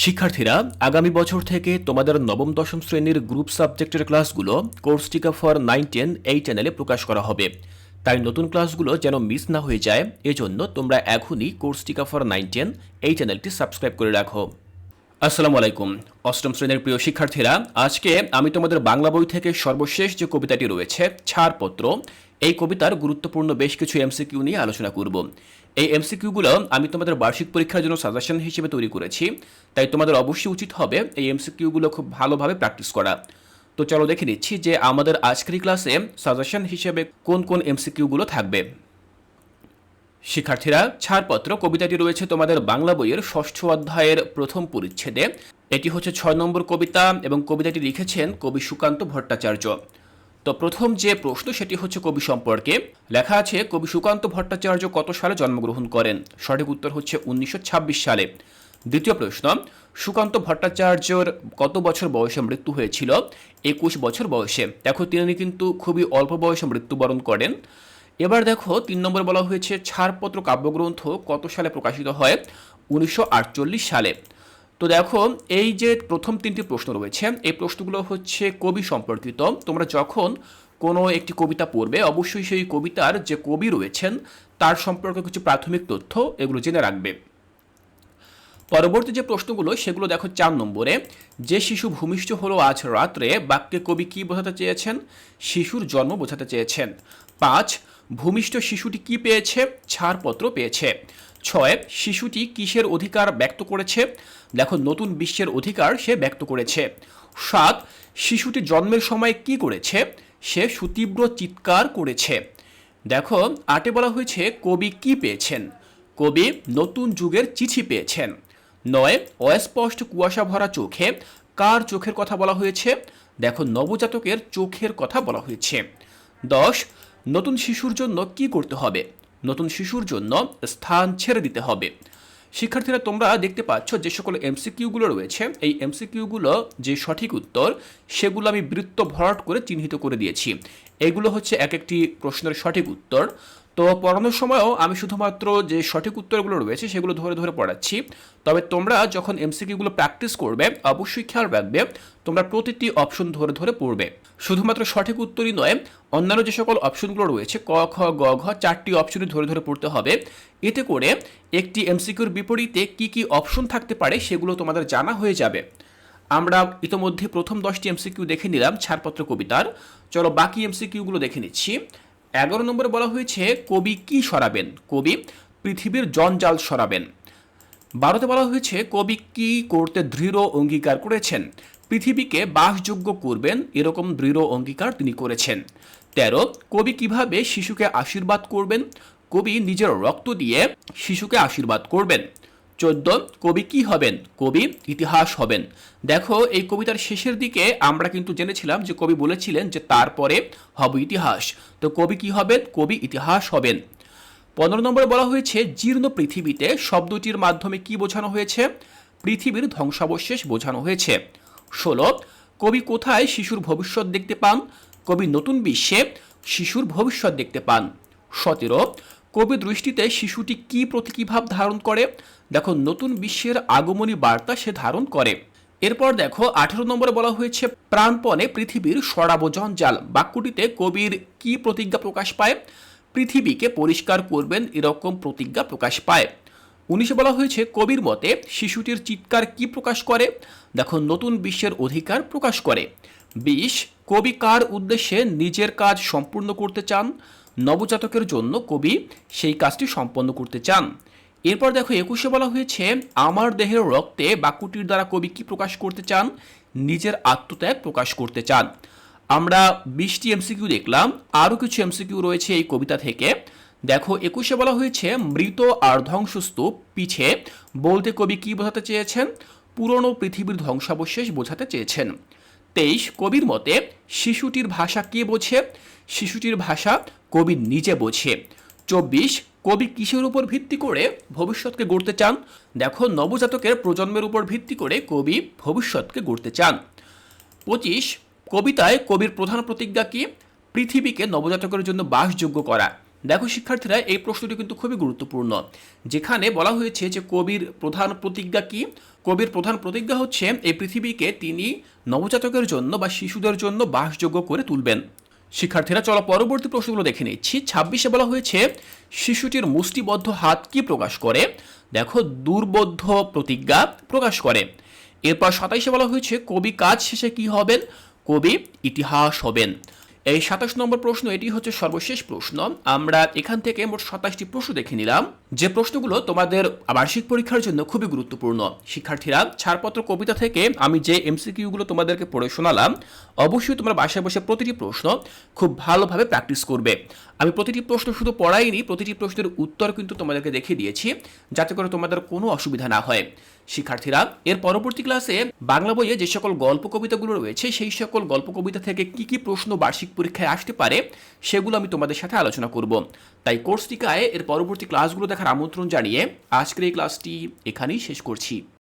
শিক্ষার্থীরা, আগামী বছর থেকে তোমাদের নবম, দশম শ্রেণির গ্রুপ সাবজেক্টের ক্লাসগুলো কোর্স টিকা ফর নাইন, টেন এই চ্যানেলে প্রকাশ করা হবে। তাই নতুন ক্লাসগুলো যেন মিস না হয়ে যায়, এজন্য তোমরা এখনই কোর্স টিকা ফর নাইন, টেন এই চ্যানেলটি সাবস্ক্রাইব করে রাখো। আসসালামু আলাইকুম। অষ্টম শ্রেণির প্রিয় শিক্ষার্থীরা, আজকে আমি তোমাদের বাংলা বই থেকে সর্বশেষ যে কবিতাটি রয়েছে, ছাড়পত্র, এই কবিতার গুরুত্বপূর্ণ বেশ কিছু এমসিকিউ নিয়ে আলোচনা করব। এই এমসিকিউগুলো আমি তোমাদের বার্ষিক পরীক্ষার জন্য সাজেশন হিসেবে তৈরি করেছি, তাই তোমাদের অবশ্যই উচিত হবে এই এমসিকিউগুলো খুব ভালোভাবে প্র্যাকটিস করা। তো চলো দেখে নিচ্ছি যে আমাদের আজকের ক্লাসে সাজেশন হিসেবে কোন কোন এমসিকিউগুলো থাকবে। শিক্ষার্থীরা ছাড়পত্র, কবিতাটি রয়েছে তোমাদের বাংলা বইয়ের ষষ্ঠ অধ্যায়ের প্রথম পরিচ্ছেদে। এটি হচ্ছে ছয় নম্বর কবিতা এবং কবিতাটি লিখেছেন কবি সুকান্ত ভট্টাচার্য। তো প্রথম যে প্রশ্ন, সেটি হচ্ছে কবি সম্পর্কে। লেখা আছে, কবি সুকান্ত ভট্টাচার্য কত সালে জন্মগ্রহণ করেন? সঠিক উত্তর হচ্ছে উনিশশো ছাব্বিশ সালে। দ্বিতীয় প্রশ্ন, সুকান্ত ভট্টাচার্যর কত বছর বয়সে মৃত্যু হয়েছিল? একুশ বছর বয়সে। দেখো, তিনি কিন্তু খুবই অল্প বয়সে মৃত্যুবরণ করেন। এবার দেখো তিন নম্বর বলা হয়েছে ছাড়পত্র কাব্যগ্রন্থ কত সালে প্রকাশিত হয়? উনিশশো আটচল্লিশ সালে। তো দেখো, এই যে প্রথম তিনটি প্রশ্ন রয়েছে, এই প্রশ্নগুলো হচ্ছে কবি সম্পর্কিত। তোমরা যখন কোনো একটি কবিতা পড়বে, অবশ্যই সেই কবিতার যে কবি রয়েছেন, তার সম্পর্কে কিছু প্রাথমিক তথ্য এগুলো জেনে রাখবে। পরবর্তী যে প্রশ্নগুলো, সেগুলো দেখো চার নম্বরে। যে শিশু ভূমিষ্ঠ হলো আজ রাত্রে, বাক্যে কবি কি বোঝাতে চেয়েছেন? শিশুর জন্ম বোঝাতে চেয়েছেন। পাঁচ ভূমিষ্ঠ শিশুটি কি পেয়েছে? ছাড়পত্র পেয়েছে। ছয়, শিশুটি কিসের অধিকার ব্যক্ত করেছে? দেখো, নতুন বিশ্বের অধিকার সে ব্যক্ত করেছে। সাত, শিশুটি জন্মের সময় কি করেছে? সে সুতীব্র চিৎকার করেছে। দেখো, আটে বলা হয়েছে, কবি কি পেয়েছেন? কবি নতুন যুগের চিঠি পেয়েছেন। নয়, অস্পষ্ট কুয়াশা ভরা চোখে কার চোখের কথা বলা হয়েছে? দেখো, নবজাতকের চোখের কথা বলা হয়েছে। দশ নতুন শিশুর জন্য কি করতে হবে? নতুন শিশুর জন্য স্থান ছেড়ে দিতে হবে। শিক্ষার্থীরা, তোমরা দেখতে পাচ্ছ যে সকল এমসিকিউগুলো রয়েছে। এই এমসিকিউগুলো যে সঠিক উত্তর, সেগুলো আমি বৃত্ত ভরাট করে চিহ্নিত করে দিয়েছি। এগুলো হচ্ছে এক একটি প্রশ্নের সঠিক উত্তর। তো পড়ানোর সময়ও আমি শুধুমাত্র যে সঠিক উত্তরগুলো রয়েছে সেগুলো ধরে ধরে পড়াচ্ছি। তবে তোমরা যখন এমসিকিউগুলো প্র্যাকটিস করবে, অবশ্যই খেয়াল রাখবে, তোমরা প্রতিটি অপশন ধরে ধরে পড়বে। শুধুমাত্র সঠিক উত্তরই নয়, অন্যান্য যে সকল অপশনগুলো রয়েছে, ক, খ, গ, ঘ, চারটি অপশনই ধরে ধরে পড়তে হবে। এতে করে একটি এমসিকিউর বিপরীতে কি কি অপশন থাকতে পারে সেগুলো তোমাদের জানা হয়ে যাবে। আমরা ইতোমধ্যে প্রথম দশটি এমসিকিউ দেখে নিলাম, ছাড়পত্র কবিতার। চলো বাকি এমসিকিউগুলো দেখে নিচ্ছি। এগারো নম্বরে বলা হয়েছে, কবি কি সরাবেন? কবি পৃথিবীর জঞ্জাল সরাবেন। বারোতে বলা হয়েছে, কবি কি করতে দৃঢ় অঙ্গীকার করেছেন? পৃথিবীকে বাসযোগ্য করবেন, এরকম দৃঢ় অঙ্গীকার তিনি করেছেন। তেরো, কবি কীভাবে শিশুকে আশীর্বাদ করবেন? কবি নিজের রক্ত দিয়ে শিশুকে আশীর্বাদ করবেন। চোদ্দ কবি কি হবেন? কবি ইতিহাস হবেন। দেখো, এই কবিতার শেষের দিকে আমরা কিন্তু জেনেছিলাম যে কবি বলেছিলেন যে তারপরে হবে ইতিহাস। তো কবি কি হবেন? কবি ইতিহাস হবেন। পনেরো নম্বরে বলা হয়েছে, জীর্ণ পৃথিবীতে শব্দটির মাধ্যমে কি বোঝানো হয়েছে? পৃথিবীর ধ্বংসাবশেষ বোঝানো হয়েছে। ষোলো, কবি কোথায় শিশুর ভবিষ্যৎ দেখতে পান? কবি নতুন বিশ্বে শিশুর ভবিষ্যৎ দেখতে পান। সতেরো কবি দৃষ্টিতে শিশুটি কি প্রতীকীভাব ধারণ করে? দেখো, নতুন বিশ্বের আগমনী বার্তা সে ধারণ করে। এরপর দেখো, আঠেরো নম্বরে বলা হয়েছে, প্রাণপণে পৃথিবীর সরাব জঞ্জাল বাক্যটিতে কবির কি প্রতিজ্ঞা প্রকাশ পায়? পৃথিবীকে পরিষ্কার করবেন এরকম প্রতিজ্ঞা প্রকাশ পায়। উনিশে বলা হয়েছে, কবির মতে শিশুটির চিৎকার কি প্রকাশ করে? দেখো, নতুন বিশ্বের অধিকার প্রকাশ করে। বিশ কবি কার উদ্দেশ্যে নিজের কাজ সম্পূর্ণ করতে চান? নবজাতকের জন্য কবি সেই কাজটি সম্পন্ন করতে চান। এরপর দেখো, একুশে বলা হয়েছে, আমার দেহের রক্তে বাক্যটির দ্বারা কবি কি প্রকাশ করতে চান? নিজের আত্মত্যাগ প্রকাশ করতে চান। আমরা বিশটি এমসিকিউ দেখলাম, আরও কিছু এমসিকিউ রয়েছে এই কবিতা থেকে। দেখো, একুশে বলা হয়েছে, মৃত আর ধ্বংসস্তূপ পিছে বলতে কবি কি বোঝাতে চেয়েছেন? পুরনো পৃথিবীর ধ্বংসাবশেষ বোঝাতে চেয়েছেন। তেইশ কবির মতে শিশুটির ভাষা কে বোঝে? শিশুটির ভাষা কবি নিজে বোঝে। চব্বিশ, কবি কিসের উপর ভিত্তি করে ভবিষ্যৎকে গড়তে চান? দেখো, নবজাতকের প্রজন্মের উপর ভিত্তি করে কবি ভবিষ্যৎকে গড়তে চান। পঁচিশ, কবিতায় কবির প্রধান প্রতিজ্ঞা কি? পৃথিবীকে নবজাতকের জন্য বাসযোগ্য করা। দেখো, শিক্ষার্থীরা, এই প্রশ্নটি কিন্তু খুবই গুরুত্বপূর্ণ। যেখানে বলা হয়েছে যে কবির প্রধান প্রতিজ্ঞা কি? কবির প্রধান প্রতিজ্ঞা হচ্ছে, এই পৃথিবীকে তিনি নবজাতকের জন্য বা শিশুদের জন্য বাসযোগ্য করে তুলবেন। শিক্ষার্থীরা, চলো পরবর্তী প্রশ্নগুলো দেখে নিচ্ছি ছাব্বিশে বলা হয়েছে, শিশুটির মুষ্টিবদ্ধ হাত কি প্রকাশ করে? দেখো, দুর্বোধ্য প্রতিজ্ঞা প্রকাশ করে। এরপর সাতাইশে বলা হয়েছে, কবি কাজ শেষে কি হবেন? কবি ইতিহাস হবেন। এই সাতাশ নম্বর প্রশ্ন, এটি হচ্ছে সর্বশেষ প্রশ্ন। আমরা এখান থেকে মোট সাতাশটি প্রশ্ন দেখে নিলাম। যে প্রশ্নগুলো তোমাদের বার্ষিক পরীক্ষার জন্য খুবই গুরুত্বপূর্ণ। শিক্ষার্থীরা, ছাড়পত্র কবিতা থেকে আমি যে এমসিকিউগুলো তোমাদেরকে পড়ে শোনালাম, অবশ্যই তোমরা বাসায় বসে প্রতিটি প্রশ্ন খুব ভালোভাবে প্র্যাকটিস করবে। আমি প্রতিটি প্রশ্ন শুধু পড়াইনি, প্রতিটি প্রশ্নের উত্তর কিন্তু তোমাদেরকে দেখিয়ে দিয়েছি, যাতে করে তোমাদের কোনো অসুবিধা না হয়। শিক্ষার্থীরা, এর পরবর্তী ক্লাসে বাংলা বইয়ে যে সকল গল্প কবিতাগুলো রয়েছে, সেই সকল গল্প কবিতা থেকে কি কি প্রশ্ন বার্ষিক পরীক্ষায় আসতে পারে, সেগুলো আমি তোমাদের সাথে আলোচনা করব। তাই কোর্স টিকায় এর পরবর্তী ক্লাসগুলো দেখার আমন্ত্রণ জানিয়ে আজকের এই ক্লাসটি এখানেই শেষ করছি।